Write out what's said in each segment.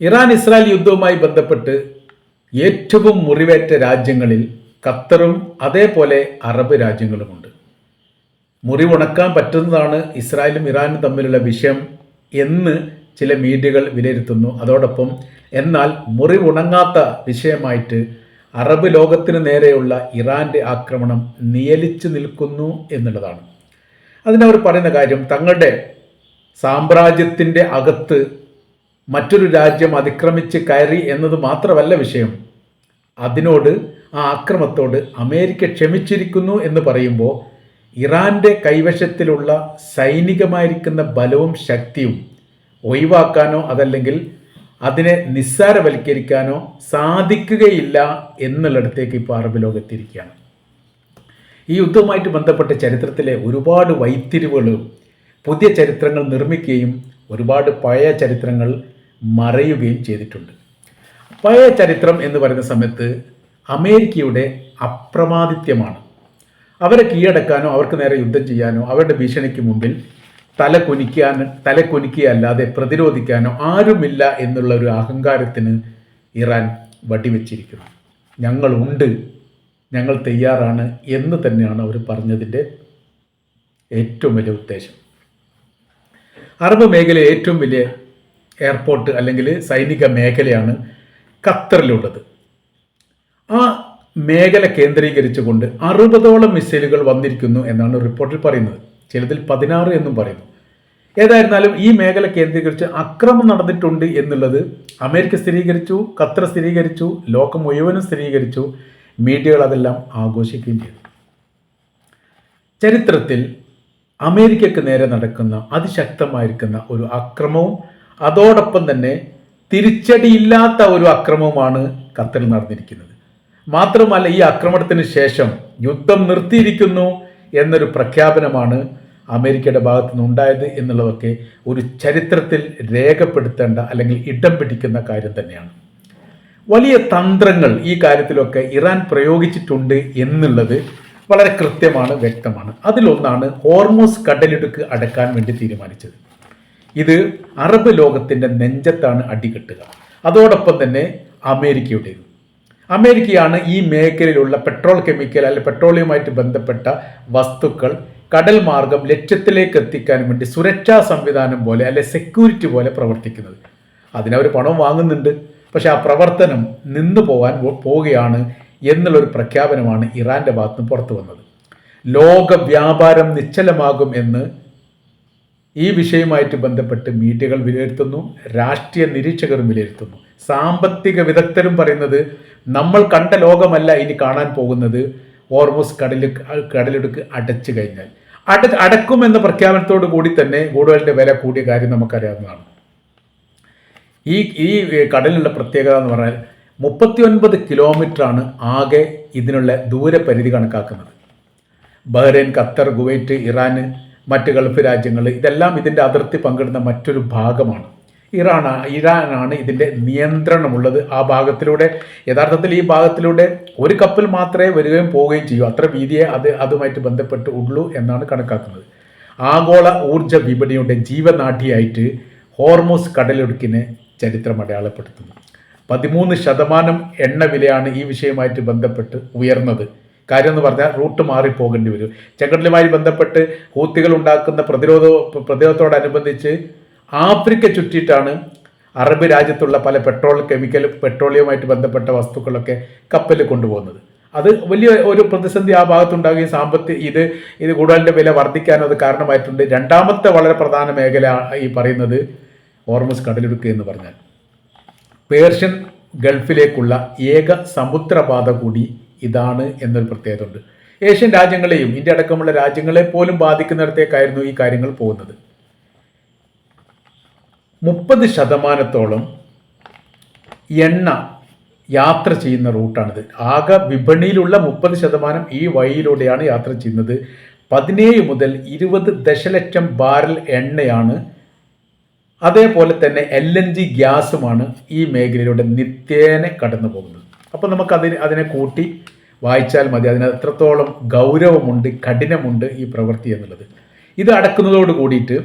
Iran Israel യുദ്ധവുമായി ബന്ധപ്പെട്ട് ഏറ്റവും മുറിവേറ്റ രാജ്യങ്ങളിൽ ഖത്തറും അതേപോലെ അറബ് രാജ്യങ്ങളുമുണ്ട്. മുറിവുണക്കാൻ പറ്റുന്നതാണ് ഇസ്രായേലും ഇറാനും തമ്മിലുള്ള വിഷയം എന്ന് ചില മീഡിയകൾ വിലയിരുത്തുന്നു. അതോടൊപ്പം എന്നാൽ മുറിവുണങ്ങാത്ത വിഷയമായിട്ട് അറബ് ലോകത്തിന് നേരെയുള്ള ഇറാന്റെ ആക്രമണം നിയലിച്ചു നിൽക്കുന്നു എന്നുള്ളതാണ്. അതിനവർ പറയുന്ന കാര്യം തങ്ങളുടെ സാമ്രാജ്യത്തിന്റെ അകത്ത് മറ്റൊരു രാജ്യം അതിക്രമിച്ച് കയറി എന്നത് മാത്രമല്ല വിഷയം. അതിനോട് ആ അക്രമത്തോട് അമേരിക്ക ക്ഷമിച്ചിരിക്കുന്നു എന്ന് പറയുമ്പോൾ ഇറാന്റെ കൈവശത്തിലുള്ള സൈനികമായിരിക്കുന്ന ബലവും ശക്തിയും ഒഴിവാക്കാനോ അതല്ലെങ്കിൽ അതിനെ നിസ്സാരവൽക്കരിക്കാനോ സാധിക്കുകയില്ല എന്നുള്ളിടത്തേക്ക് ഇപ്പോൾ അറബ് ലോകത്തിരിക്കുകയാണ്. ഈ യുദ്ധവുമായിട്ട് ബന്ധപ്പെട്ട ചരിത്രത്തിലെ ഒരുപാട് വൈത്തിരിവുകളും പുതിയ ചരിത്രങ്ങൾ നിർമ്മിക്കുകയും ഒരുപാട് പഴയ ചരിത്രങ്ങൾ മറയുകയും ചെയ്തിട്ടുണ്ട്. പഴയ ചരിത്രം എന്ന് പറയുന്ന സമയത്ത് അമേരിക്കയുടെ അപ്രമാദിത്യമാണ്. അവരെ കീഴടക്കാനോ അവർക്ക് നേരെ യുദ്ധം ചെയ്യാനോ അവരുടെ ഭീഷണിക്ക് മുമ്പിൽ തല കുനിക്കാൻ തല കുനിക്കുകയല്ലാതെ പ്രതിരോധിക്കാനോ ആരുമില്ല എന്നുള്ള ഒരു അഹങ്കാരത്തിന് ഇറാൻ വടിവെച്ചിരിക്കുന്നു. ഞങ്ങളുണ്ട് ഞങ്ങൾ തയ്യാറാണ് എന്ന് തന്നെയാണ് അവർ പറഞ്ഞതിന്റെ ഏറ്റവും വലിയ ഉദ്ദേശം. അറബ് മേഖലയിലെ ഏറ്റവും വലിയ എയർപോർട്ട് അല്ലെങ്കിൽ സൈനിക മേഖലയാണ് ഖത്തറിലുള്ളത്. ആ മേഖല കേന്ദ്രീകരിച്ചുകൊണ്ട് അറുപതോളം മിസൈലുകൾ വന്നിരിക്കുന്നു എന്നാണ് റിപ്പോർട്ടിൽ പറയുന്നത്. ചിലതിൽ പതിനാറ് എന്നും പറയുന്നു. ഏതായിരുന്നാലും ഈ മേഖല കേന്ദ്രീകരിച്ച് അക്രമം നടന്നിട്ടുണ്ട് എന്നുള്ളത് അമേരിക്ക സ്ഥിരീകരിച്ചു ഖത്തർ സ്ഥിരീകരിച്ചു ലോകം മുഴുവനും സ്ഥിരീകരിച്ചു മീഡിയകൾ അതെല്ലാം ആഘോഷിക്കുകയും ചെയ്തു. ചരിത്രത്തിൽ അമേരിക്കക്ക് നേരെ നടക്കുന്ന അതിശക്തമായിരിക്കുന്ന ഒരു അക്രമവും അതോടൊപ്പം തന്നെ തിരിച്ചടിയില്ലാത്ത ഒരു അക്രമമാണ് ഖത്തറിൽ നടന്നിരിക്കുന്നത്. മാത്രമല്ല ഈ ആക്രമണത്തിന് ശേഷം യുദ്ധം നിർത്തിയിരിക്കുന്നു എന്നൊരു പ്രഖ്യാപനമാണ് അമേരിക്കയുടെ ഭാഗത്തു നിന്നുണ്ടായത് എന്നുള്ളതൊക്കെ ഒരു ചരിത്രത്തിൽ രേഖപ്പെടുത്തേണ്ട അല്ലെങ്കിൽ ഇടം പിടിക്കുന്ന കാര്യം തന്നെയാണ്. വലിയ തന്ത്രങ്ങൾ ഈ കാര്യത്തിലൊക്കെ ഇറാൻ പ്രയോഗിച്ചിട്ടുണ്ട് എന്നുള്ളത് വളരെ കൃത്യമാണ് വ്യക്തമാണ്. അതിലൊന്നാണ് ഹോർമോസ് കടലിടുക്ക് അടക്കാൻ വേണ്ടി തീരുമാനിച്ചത്. ഇത് അറബ് ലോകത്തിന്റെ നെഞ്ചത്താണ് അടികെട്ടുക. അതോടൊപ്പം തന്നെ അമേരിക്കയുടേത്. അമേരിക്കയാണ് ഈ മേഖലയിലുള്ള പെട്രോൾ കെമിക്കൽ അല്ലെങ്കിൽ പെട്രോളിയവുമായിട്ട് ബന്ധപ്പെട്ട വസ്തുക്കൾ കടൽ മാർഗം ലക്ഷ്യത്തിലേക്ക് എത്തിക്കാൻ വേണ്ടി സുരക്ഷാ സംവിധാനം പോലെ അല്ലെ സെക്യൂരിറ്റി പോലെ പ്രവർത്തിക്കുന്നത്. അതിനവർ പണം വാങ്ങുന്നുണ്ട്. പക്ഷെ ആ പ്രവർത്തനം നിന്നു പോകാൻ പോവുകയാണ് എന്നുള്ളൊരു പ്രഖ്യാപനമാണ് ഇറാന്റെ ഭാഗത്ത് നിന്ന് പുറത്തു വന്നത്. ലോക വ്യാപാരം നിശ്ചലമാകും എന്ന് ഈ വിഷയവുമായിട്ട് ബന്ധപ്പെട്ട് മീഡിയകൾ വിലയിരുത്തുന്നു രാഷ്ട്രീയ നിരീക്ഷകരും വിലയിരുത്തുന്നു. സാമ്പത്തിക വിദഗ്ധരും പറയുന്നത് നമ്മൾ കണ്ട ലോകമല്ല ഇനി കാണാൻ പോകുന്നത് ഓർമോസ് കടലിൽ കടലെടുക്ക് അടച്ചു കഴിഞ്ഞാൽ. അട അടക്കുമെന്ന പ്രഖ്യാപനത്തോടു കൂടി തന്നെ കൂടുതലിന്റെ വില കൂടിയ കാര്യം നമുക്കറിയാവുന്നതാണ്. ഈ ഈ കടലിലുള്ള പ്രത്യേകത എന്ന് പറഞ്ഞാൽ മുപ്പത്തി ഒൻപത് കിലോമീറ്ററാണ് ആകെ ഇതിനുള്ള ദൂരപരിധി കണക്കാക്കുന്നത്. ബഹ്റൈൻ ഖത്തർ കുവൈറ്റ് ഇറാൻ മറ്റ് ഗൾഫ് രാജ്യങ്ങൾ ഇതെല്ലാം ഇതിന്റെ അതിർത്തി പങ്കിടുന്ന മറ്റൊരു ഭാഗമാണ്. ഇറാൻ ഇറാനാണ് ഇതിന്റെ നിയന്ത്രണമുള്ളത്. ആ ഭാഗത്തിലൂടെ യഥാർത്ഥത്തിൽ ഈ ഭാഗത്തിലൂടെ ഒരു കപ്പൽ മാത്രമേ വരികയും പോവുകയും ചെയ്യൂ. അത്ര വീതിയെ അത് അതുമായിട്ട് ബന്ധപ്പെട്ട് ഉള്ളൂ എന്നാണ് കണക്കാക്കുന്നത്. ആഗോള ഊർജ വിപണിയുടെ ജീവനാഠിയായിട്ട് ഹോർമോസ് കടലൊടുക്കിനെ ചരിത്രം അടയാളപ്പെടുത്തുന്നു. പതിമൂന്ന് ശതമാനം എണ്ണ വിലയാണ് ഈ വിഷയവുമായിട്ട് ബന്ധപ്പെട്ട് ഉയർന്നത്. കാര്യം എന്ന് പറഞ്ഞാൽ റൂട്ട് മാറിപ്പോകേണ്ടി വരും. ചെങ്കടലുമായി ബന്ധപ്പെട്ട് ഹൂത്തികൾ ഉണ്ടാക്കുന്ന പ്രതിരോധ പ്രതിരോധത്തോടനുബന്ധിച്ച് ആഫ്രിക്ക ചുറ്റിയിട്ടാണ് അറബ് രാജ്യത്തുള്ള പല പെട്രോൾ കെമിക്കൽ പെട്രോളിയവുമായിട്ട് ബന്ധപ്പെട്ട വസ്തുക്കളൊക്കെ കപ്പലിൽ കൊണ്ടുപോകുന്നത്. അത് വലിയ ഒരു പ്രതിസന്ധി ആ ഭാഗത്തുണ്ടാകുകയും സാമ്പത്തിക ഇത് ഇത് കൂടുതലിന്റെ വില വർദ്ധിക്കാനും അത് കാരണമായിട്ടുണ്ട്. രണ്ടാമത്തെ വളരെ പ്രധാന മേഖല ഈ പറയുന്നത് ഓർമസ് കടലിടുക്ക് എന്ന് പറഞ്ഞാൽ. പേർഷ്യൻ ഗൾഫിലേക്കുള്ള ഏക സമുദ്രപാത കൂടി ഇതാണ് എന്നൊരു പ്രത്യേകത ഉണ്ട് ഏഷ്യൻ രാജ്യങ്ങളെയും ഇന്ത്യ അടക്കമുള്ള രാജ്യങ്ങളെ പോലും ബാധിക്കുന്നിടത്തേക്കായിരുന്നു ഈ കാര്യങ്ങൾ പോകുന്നത്. മുപ്പത് ശതമാനത്തോളം എണ്ണ യാത്ര ചെയ്യുന്ന റൂട്ടാണിത്. ആകെ വിപണിയിലുള്ള മുപ്പത് ശതമാനം ഈ വഴിയിലൂടെയാണ് യാത്ര ചെയ്യുന്നത്. പതിനേഴ് മുതൽ ഇരുപത് ദശലക്ഷം ബാരൽ എണ്ണയാണ്. അതേപോലെ തന്നെ എൽ എൻ ജി ഗ്യാസുമാണ് ഈ മേഖലയിലൂടെ നിത്യേന കടന്നു പോകുന്നത് അപ്പോൾ നമുക്ക് അതിന് അതിനെ കൂട്ടി വായിച്ചാൽ മതി. അതിന് എത്രത്തോളം ഗൗരവമുണ്ട് കഠിനമുണ്ട് ഈ പ്രവൃത്തി എന്നുള്ളത്. ഇത് അടക്കുന്നതോട് കൂടിയിട്ട്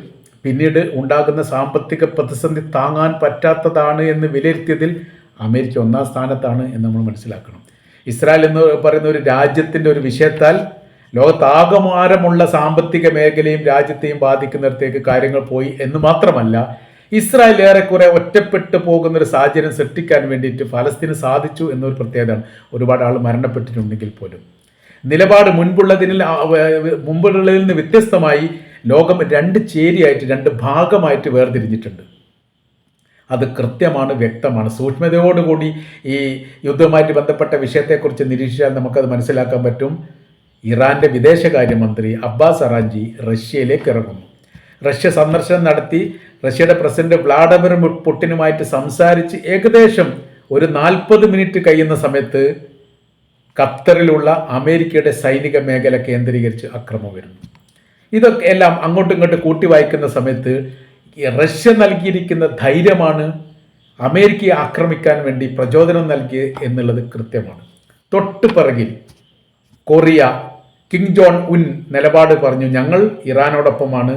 പിന്നീട് ഉണ്ടാകുന്ന സാമ്പത്തിക പ്രതിസന്ധി താങ്ങാൻ പറ്റാത്തതാണ് എന്ന് വിലയിരുത്തിയതിൽ അമേരിക്ക ഒന്നാം സ്ഥാനത്താണ് എന്ന് നമ്മൾ മനസ്സിലാക്കണം. ഇസ്രായേൽ എന്ന് പറയുന്ന ഒരു രാജ്യത്തിന്റെ ഒരു വിഷയത്താൽ ലോകത്താകമാരമുള്ള സാമ്പത്തിക മേഖലയും രാജ്യത്തെയും ബാധിക്കുന്നിടത്തേക്ക് കാര്യങ്ങൾ പോയി എന്ന് മാത്രമല്ല ഇസ്രായേൽ ഏറെക്കുറെ ഒറ്റപ്പെട്ടു പോകുന്ന ഒരു സാഹചര്യം സൃഷ്ടിക്കാൻ വേണ്ടിയിട്ട് ഫലസ്തീന് സാധിച്ചു എന്നൊരു പ്രത്യേകതയാണ്. ഒരുപാട് ആൾ മരണപ്പെട്ടിട്ടുണ്ടെങ്കിൽ പോലും. നിലപാട് മുൻപുള്ളതിൽ മുമ്പുള്ളതിൽ നിന്ന് വ്യത്യസ്തമായി ലോകം രണ്ട് ചേരിയായിട്ട് രണ്ട് ഭാഗമായിട്ട് വേർതിരിഞ്ഞിട്ടുണ്ട്. അത് കൃത്യമാണ് വ്യക്തമാണ്. സൂക്ഷ്മതയോടുകൂടി ഈ യുദ്ധവുമായിട്ട് ബന്ധപ്പെട്ട വിഷയത്തെക്കുറിച്ച് നിരീക്ഷിച്ചാൽ നമുക്കത് മനസ്സിലാക്കാൻ പറ്റും. ഇറാന്റെ വിദേശകാര്യമന്ത്രി അബ്ബാസ് അറാഞ്ചി റഷ്യയിലേക്ക് ഇറങ്ങുന്നു. റഷ്യ സന്ദർശനം നടത്തി റഷ്യയുടെ പ്രസിഡന്റ് വ്ളാഡിമിർ പുട്ടിനുമായിട്ട് സംസാരിച്ച് ഏകദേശം ഒരു നാൽപ്പത് മിനിറ്റ് കഴിയുന്ന സമയത്ത് ഖത്തറിലുള്ള അമേരിക്കയുടെ സൈനിക മേഖല കേന്ദ്രീകരിച്ച് അക്രമം വരുന്നു. ഇതൊക്കെ എല്ലാം അങ്ങോട്ടും ഇങ്ങോട്ടും കൂട്ടി വായിക്കുന്ന സമയത്ത് റഷ്യ നൽകിയിരിക്കുന്ന ധൈര്യമാണ് അമേരിക്കയെ ആക്രമിക്കാൻ വേണ്ടി പ്രചോദനം നൽകിയത് എന്നുള്ളത് കൃത്യമാണ്. തൊട്ട് പിറകിൽ കൊറിയ കിങ് ജോൺ ഉൻ നിലപാട് പറഞ്ഞു ഞങ്ങൾ ഇറാനോടൊപ്പമാണ്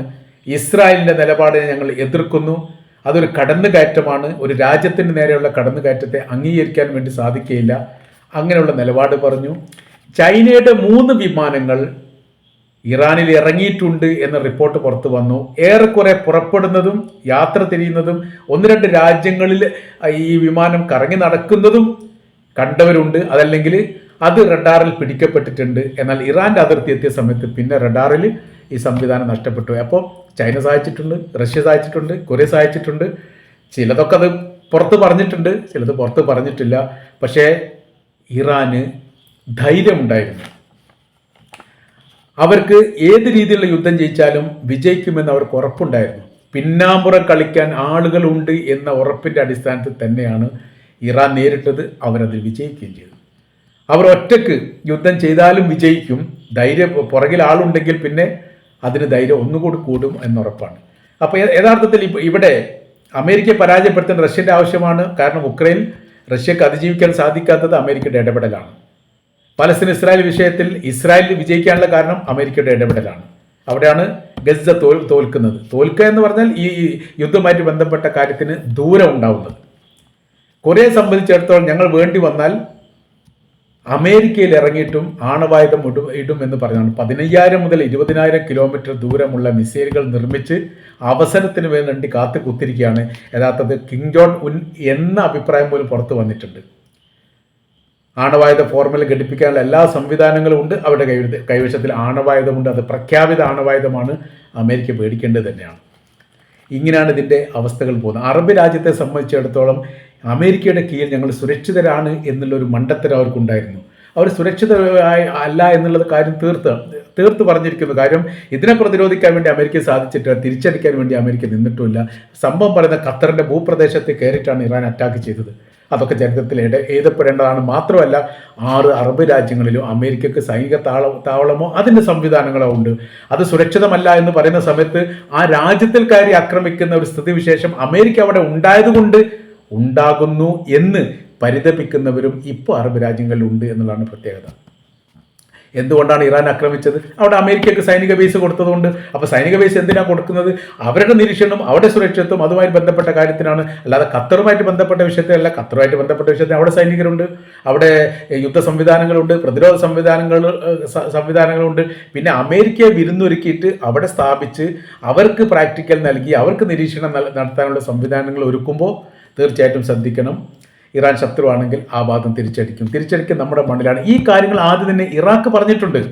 ഇസ്രായേലിന്റെ നിലപാടിനെ ഞങ്ങൾ എതിർക്കുന്നു. അതൊരു കടന്നുകയറ്റമാണ്. ഒരു രാജ്യത്തിന് നേരെയുള്ള കടന്നുകയറ്റത്തെ അംഗീകരിക്കാൻ വേണ്ടി സാധിക്കുകയില്ല. അങ്ങനെയുള്ള നിലപാട് പറഞ്ഞു. ചൈനയുടെ മൂന്ന് വിമാനങ്ങൾ ഇറാനിൽ ഇറങ്ങിയിട്ടുണ്ട് എന്ന റിപ്പോർട്ട് പുറത്തു വന്നു. ഏറെക്കുറെ പുറപ്പെടുന്നതും യാത്ര തിരിയുന്നതും ഒന്ന് രണ്ട് രാജ്യങ്ങളിൽ ഈ വിമാനം കറങ്ങി നടക്കുന്നതും കണ്ടവരുണ്ട്. അതല്ലെങ്കിൽ അത് റഡാറിൽ പിടിക്കപ്പെട്ടിട്ടുണ്ട്. എന്നാൽ ഇറാന്റെ അതിർത്തി എത്തിയ സമയത്ത് പിന്നെ റഡാറിൽ ഈ സംവിധാനം നഷ്ടപ്പെട്ടു. അപ്പോൾ ചൈന സഹായിച്ചിട്ടുണ്ട് റഷ്യ സഹായിച്ചിട്ടുണ്ട് കൊറിയ സഹായിച്ചിട്ടുണ്ട്. ചിലതൊക്കെ അത് പുറത്ത് പറഞ്ഞിട്ടുണ്ട് ചിലത് പുറത്ത് പറഞ്ഞിട്ടില്ല. പക്ഷേ ഇറാന് ധൈര്യമുണ്ടായിരുന്നു. അവർക്ക് ഏത് രീതിയിലുള്ള യുദ്ധം ജയിച്ചാലും വിജയിക്കുമെന്ന് അവർക്ക് ഉറപ്പുണ്ടായിരുന്നു. പിന്നാമ്പുറം കളിക്കാൻ ആളുകളുണ്ട് എന്ന ഉറപ്പിന്റെ അടിസ്ഥാനത്തിൽ തന്നെയാണ് ഇറാൻ നേരിട്ടത് അവരത് വിജയിക്കുകയും ചെയ്തു അവർ ഒറ്റയ്ക്ക് യുദ്ധം ചെയ്താലും വിജയിക്കും. ധൈര്യം പുറകിൽ ആളുണ്ടെങ്കിൽ പിന്നെ അതിന് ധൈര്യം ഒന്നുകൂടി കൂടും എന്നുറപ്പാണ്. അപ്പോൾ യഥാർത്ഥത്തിൽ ഇവിടെ അമേരിക്കയെ പരാജയപ്പെടുത്താൻ റഷ്യന്റെ ആവശ്യമാണ്. കാരണം ഉക്രൈൻ റഷ്യക്ക് അതിജീവിക്കാൻ സാധിക്കാത്തത് അമേരിക്കയുടെ ഇടപെടലാണ്. പലസ്തീൻ ഇസ്രായേൽ വിഷയത്തിൽ ഇസ്രായേൽ വിജയിക്കാനുള്ള കാരണം അമേരിക്കയുടെ ഇടപെടലാണ്. അവിടെയാണ് ഗസ തോൽ തോൽക്കുന്നത്. തോൽക്കുക എന്ന് പറഞ്ഞാൽ ഈ യുദ്ധവുമായിട്ട് ബന്ധപ്പെട്ട കാര്യത്തിന് ദൂരം ഉണ്ടാവുന്നത്. കൊറിയയെ സംബന്ധിച്ചിടത്തോളം ഞങ്ങൾ വേണ്ടി വന്നാൽ അമേരിക്കയിൽ ഇറങ്ങിയിട്ടും ആണവായുധം ഇടും ഇടും എന്ന് പറഞ്ഞാണ് പതിനയ്യായിരം മുതൽ ഇരുപതിനായിരം കിലോമീറ്റർ ദൂരമുള്ള മിസൈലുകൾ നിർമ്മിച്ച് അവസരത്തിന് വേണ്ടി കാത്തു കുത്തിരിക്കുകയാണ്. യഥാർത്ഥത്തിൽ കിങ് ജോൺ ഉൻ എന്ന അഭിപ്രായം പോലും പുറത്തു വന്നിട്ടുണ്ട്. ആണവായുധ ഫോർമുല ഘടിപ്പിക്കാനുള്ള എല്ലാ സംവിധാനങ്ങളും ഉണ്ട്. അവരുടെ കൈ കൈവശത്തിൽ ആണവായുധമുണ്ട് അത് പ്രഖ്യാപിത ആണവായുധമാണ്. അമേരിക്ക പേടിക്കേണ്ടത് തന്നെയാണ്. ഇങ്ങനെയാണ് ഇതിന്റെ അവസ്ഥകൾ പോകുന്നത്. അറബ് രാജ്യത്തെ സംബന്ധിച്ചിടത്തോളം അമേരിക്കയുടെ കീഴിൽ ഞങ്ങൾ സുരക്ഷിതരാണ് എന്നുള്ളൊരു മണ്ടത്തരം അവർക്കുണ്ടായിരുന്നു. അവർ സുരക്ഷിതരായി അല്ല എന്നുള്ളത് കാര്യം തീർത്ത് തീർത്ത് പറഞ്ഞിരിക്കുന്നു കാര്യം ഇതിനെ പ്രതിരോധിക്കാൻ വേണ്ടി അമേരിക്ക സാധിച്ചിട്ട് തിരിച്ചടിക്കാൻ വേണ്ടി അമേരിക്ക നിന്നിട്ടുമില്ല. സംഭവം പറയുന്ന ഖത്തറിന്റെ ഭൂപ്രദേശത്ത് കയറിയിട്ടാണ് ഇറാൻ അറ്റാക്ക് ചെയ്തത്. അതൊക്കെ ചരിത്രത്തിൽ ഇട എഴുതപ്പെടേണ്ടതാണ്. മാത്രമല്ല ആറ് അറബ് രാജ്യങ്ങളിലും അമേരിക്കക്ക് സൈനിക താള താവളമോ അതിന്റെ സംവിധാനങ്ങളോ ഉണ്ട്. അത് സുരക്ഷിതമല്ല എന്ന് പറയുന്ന സമയത്ത് ആ രാജ്യത്തിൽ കയറി ആക്രമിക്കുന്ന ഒരു സ്ഥിതിവിശേഷം അമേരിക്ക അവിടെ ഉണ്ടായതുകൊണ്ട് ഉണ്ടാകുന്നു എന്ന് പരിതപിക്കുന്നവരും ഇപ്പോൾ അറബ് രാജ്യങ്ങളിലുണ്ട് എന്നുള്ളതാണ് പ്രത്യേകത. എന്തുകൊണ്ടാണ് ഇറാൻ ആക്രമിച്ചത്? അവിടെ അമേരിക്കയ്ക്ക് സൈനിക ബേസ് കൊടുത്തതുകൊണ്ട്. അപ്പോൾ സൈനിക ബേസ് എന്തിനാണ് കൊടുക്കുന്നത്? അവരുടെ നിരീക്ഷണം അവരുടെ സുരക്ഷിതത്വം അതുമായി ബന്ധപ്പെട്ട കാര്യത്തിനാണ്. അല്ലാതെ ഖത്തറുമായിട്ട് ബന്ധപ്പെട്ട വിഷയത്തിലല്ല ഖത്തറുമായിട്ട് ബന്ധപ്പെട്ട വിഷയത്തിൽ അവിടെ സൈനികരുണ്ട്. അവിടെ യുദ്ധ സംവിധാനങ്ങളുണ്ട് പ്രതിരോധ സംവിധാനങ്ങൾ സംവിധാനങ്ങളുണ്ട്. പിന്നെ അമേരിക്കയെ വിരുന്നൊരുക്കിയിട്ട് അവിടെ സ്ഥാപിച്ച് അവർക്ക് പ്രാക്ടിക്കൽ നൽകി അവർക്ക് നിരീക്ഷണം നടത്താനുള്ള സംവിധാനങ്ങൾ ഒരുക്കുമ്പോൾ തീർച്ചയായിട്ടും ശ്രദ്ധിക്കണം. ഇറാൻ ശത്രുവാണെങ്കിൽ ആ വാദം തിരിച്ചടിക്കും. തിരിച്ചടിക്കും നമ്മുടെ മണ്ണിലാണ്. ഈ കാര്യങ്ങൾ ആദ്യം തന്നെ ഇറാഖ് പറഞ്ഞിട്ടുണ്ട്.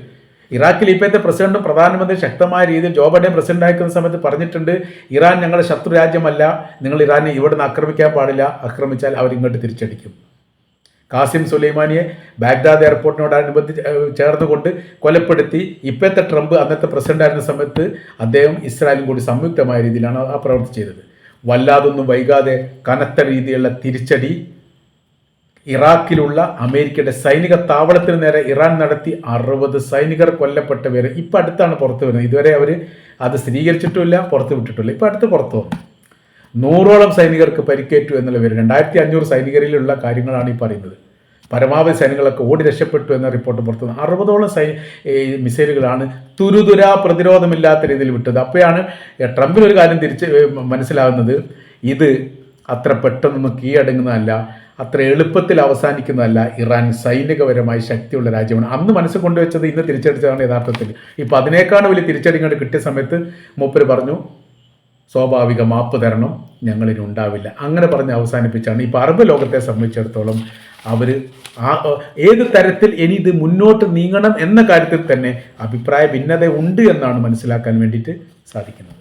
ഇറാഖിൽ ഇപ്പോഴത്തെ പ്രസിഡന്റും പ്രധാനമന്ത്രി ശക്തമായ രീതിയിൽ ജോ ബൈഡൻ പ്രസിഡന്റ് ആയിരിക്കുന്ന സമയത്ത് പറഞ്ഞിട്ടുണ്ട് ഇറാൻ ഞങ്ങളുടെ ശത്രു രാജ്യമല്ല. നിങ്ങൾ ഇറാനെ ഇവിടെ നിന്ന് ആക്രമിക്കാൻ പാടില്ല. ആക്രമിച്ചാൽ അവരിങ്ങോട്ട് തിരിച്ചടിക്കും. കാസിം സുലൈമാനിയെ ബാഗ്ദാദ് എയർപോർട്ടിനോടനുബന്ധിച്ച് ചേർന്നുകൊണ്ട് കൊലപ്പെടുത്തി ഇപ്പോഴത്തെ ട്രംപ് അന്നത്തെ പ്രസിഡന്റ് ആയിരുന്ന സമയത്ത് അദ്ദേഹം ഇസ്രായേലും കൂടി സംയുക്തമായ രീതിയിലാണ് ആ പ്രവർത്തി ചെയ്തത്. വല്ലാതൊന്നും വൈകാതെ കനത്ത രീതിയിലുള്ള തിരിച്ചടി. ഇറാഖിലുള്ള അമേരിക്കയുടെ സൈനിക താവളത്തിന് നേരെ ഇറാൻ നടത്തി അറുപത് സൈനികർ കൊല്ലപ്പെട്ട പേര് ഇപ്പം അടുത്താണ് പുറത്തു വരുന്നത്. ഇതുവരെ അവർ അത് സ്ഥിരീകരിച്ചിട്ടുമില്ല പുറത്തു വിട്ടിട്ടില്ല ഇപ്പം അടുത്ത് പുറത്തു വന്നു. നൂറോളം സൈനികർക്ക് പരിക്കേറ്റു എന്നുള്ള പേര്. രണ്ടായിരത്തി അഞ്ഞൂറ് സൈനികരിലുള്ള കാര്യങ്ങളാണ് ഈ പറയുന്നത്. പരമാവധി സൈനികളൊക്കെ ഓടി രക്ഷപ്പെട്ടു എന്ന റിപ്പോർട്ട് പുറത്തു വന്നു. അറുപതോളം സൈ മിസൈലുകളാണ് തുരുതുരാ പ്രതിരോധമില്ലാത്ത രീതിയിൽ വിട്ടത്. അപ്പോഴാണ് ട്രംപിന് ഒരു കാര്യം തിരിച്ച് മനസ്സിലാകുന്നത്. ഇത് അത്ര പെട്ടെന്നൊന്നും കീഴടങ്ങുന്നതല്ല അത്ര എളുപ്പത്തിൽ അവസാനിക്കുന്നതല്ല ഇറാൻ സൈനികപരമായി ശക്തിയുള്ള രാജ്യമാണ്. അന്ന് മനസ്സിൽ കൊണ്ടുവച്ചത് ഇന്ന് തിരിച്ചടിച്ചതാണ് യഥാർത്ഥത്തിൽ. ഇപ്പം അതിനേക്കാൾ വലിയ തിരിച്ചടി കിട്ടിയ സമയത്ത് മൂപ്പര് പറഞ്ഞു സ്വാഭാവിക മാപ്പ് തരണം ഞങ്ങളിനി ഉണ്ടാവില്ല. അങ്ങനെ പറഞ്ഞ് അവസാനിപ്പിച്ചാണ്. ഇപ്പോൾ അറബ് ലോകത്തെ സംബന്ധിച്ചിടത്തോളം അവർ ആ ഏത് തരത്തിൽ ഇനി ഇത് മുന്നോട്ട് നീങ്ങണം എന്ന കാര്യത്തിൽ തന്നെ അഭിപ്രായ ഭിന്നത ഉണ്ട് എന്നാണ് മനസ്സിലാക്കാൻ വേണ്ടിയിട്ട് സാധിക്കുന്നത്.